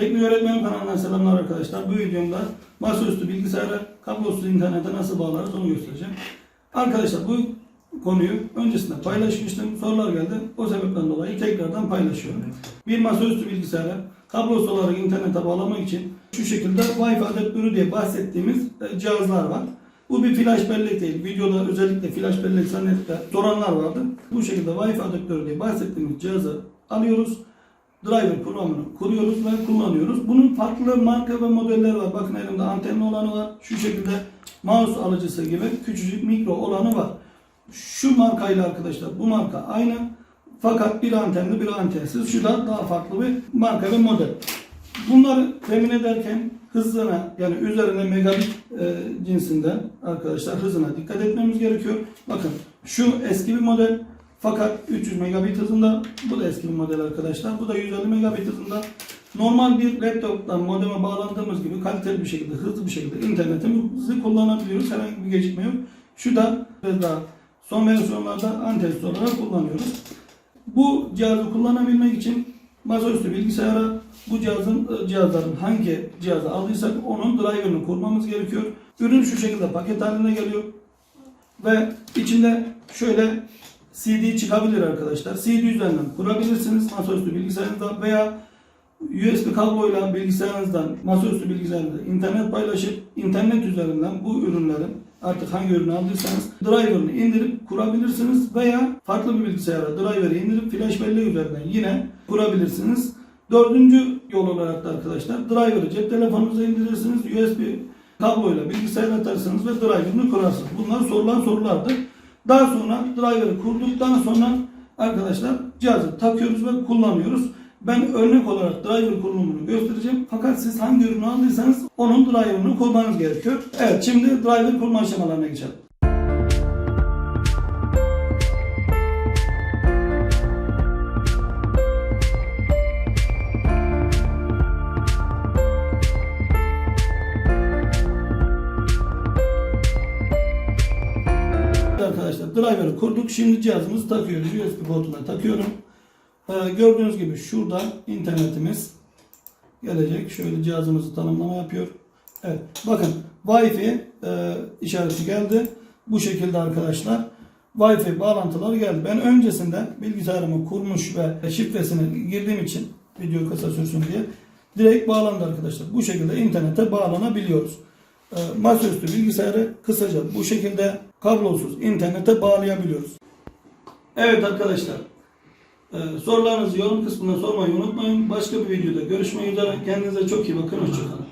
Teknik Öğretmen kanalından selamlar arkadaşlar. Bu videomda masaüstü bilgisayara kablosuz internete nasıl bağlarız onu göstereceğim. Arkadaşlar bu konuyu öncesinde paylaşmıştım. Sorular geldi. O sebepten dolayı tekrardan paylaşıyorum. Bir masaüstü bilgisayara kablosuz olarak internete bağlamak için şu şekilde Wi-Fi adaptörü diye bahsettiğimiz e, cihazlar var. Bu bir flash bellek değil. Videoda özellikle flash bellek zannedip soranlar vardı. Bu şekilde Wi-Fi adaptörü diye bahsettiğimiz cihazı alıyoruz. Driver programını kuruyoruz ve kullanıyoruz. Bunun farklı marka ve modelleri var. Bakın elimde antenli olanı var. Şu şekilde mouse alıcısı gibi küçücük mikro olanı var. Şu markayla arkadaşlar bu marka aynı. Fakat bir antenli bir antensiz. Şu da daha farklı bir marka ve model. Bunları temin ederken hızına yani üzerine megabit e, cinsinden arkadaşlar hızına dikkat etmemiz gerekiyor. Bakın şu eski bir model fakat 300 megabit hızında bu da eski bir model arkadaşlar. Bu da 150 megabit hızında. Normal bir laptoptan modeme bağlandığımız gibi kaliteli bir şekilde hızlı bir şekilde internetimizi kullanabiliyoruz. Herhangi bir gecikme yok. Şu da biraz daha son versiyonlarda antensiz olarak kullanıyoruz. Bu cihazı kullanabilmek için masaüstü bilgisayara bu cihazın e, cihazların hangi cihazı aldıysak onun driver'ını kurmamız gerekiyor. Ürün şu şekilde paket halinde geliyor. Ve içinde şöyle CD çıkabilir arkadaşlar. CD üzerinden kurabilirsiniz masaüstü bilgisayarınızda veya USB kabloyla bilgisayarınızdan masaüstü bilgisayarınızda internet paylaşıp internet üzerinden bu ürünlerin artık hangi ürünü aldıysanız driver'ını indirip kurabilirsiniz veya farklı bir bilgisayara driver'ı indirip flash belleği üzerinden yine kurabilirsiniz. Dördüncü yol olarak da arkadaşlar driver'ı cep telefonunuza indirirsiniz. USB kabloyla bilgisayara atarsınız ve driver'ını kurarsınız. Bunlar sorulan sorulardır. Daha sonra driver'ı kurduktan sonra arkadaşlar cihazı takıyoruz ve kullanıyoruz. Ben örnek olarak driver kurulumunu göstereceğim. Fakat siz hangi ürünü aldıysanız onun driver'ını kurmanız gerekiyor. Evet şimdi driver kurma aşamalarına geçelim. Arkadaşlar driver'ı kurduk. Şimdi cihazımızı takıyoruz. USB portuna takıyorum. Ee, gördüğünüz gibi şurada internetimiz gelecek. Şöyle cihazımızı tanımlama yapıyor. Evet. Bakın Wi-Fi e, işareti geldi. Bu şekilde arkadaşlar. Wi-Fi bağlantıları geldi. Ben öncesinde bilgisayarımı kurmuş ve şifresini girdiğim için video kısa sürsün diye direkt bağlandı arkadaşlar. Bu şekilde internete bağlanabiliyoruz. E, masaüstü bilgisayarı kısaca bu şekilde kablosuz internete bağlayabiliyoruz. Evet arkadaşlar. Ee, sorularınızı yorum kısmına sormayı unutmayın. Başka bir videoda görüşmek üzere. Kendinize çok iyi bakın. Hoşçakalın.